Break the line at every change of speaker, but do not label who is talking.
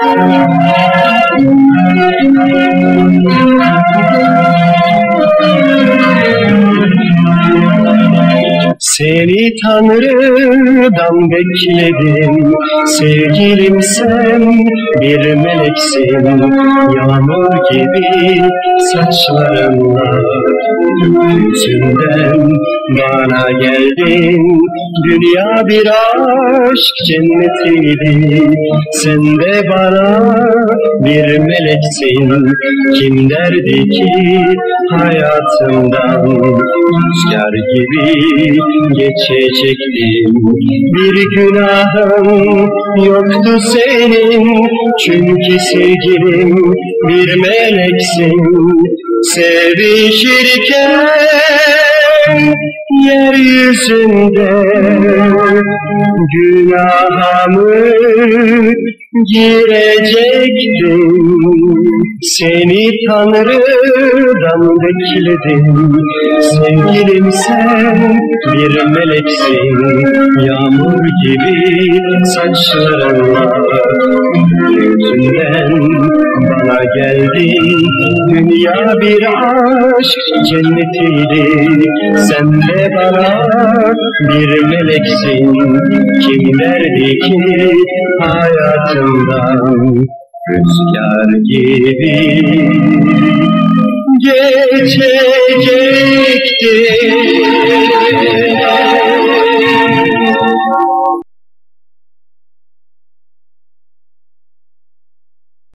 Seni Tanrı'dan bekledim. Sevgilim sen bir meleksin. Yağmur gibi saçlarınla Yüzünden bana geldin Dünya bir aşk cennetiydi. Sen de bana bir meleksin Kim derdi ki hayatımdan? Rüzgar gibi geçecektim Bir günahın yoktu senin. Çünkü sevgilim bir meleksin Sevişirken yeryüzünde. Günahımı girecektim. Seni Tanrı'dan bekledim. Sevgilim sen bir meleksin. Yağmur gibi saçlarınla Yüzünden bana geldi. Dünya bir aşk cennetiydi Sen de bana bir meleksin. Kim derdi ki hayatımdan Rüzgar gibi? Geçecekti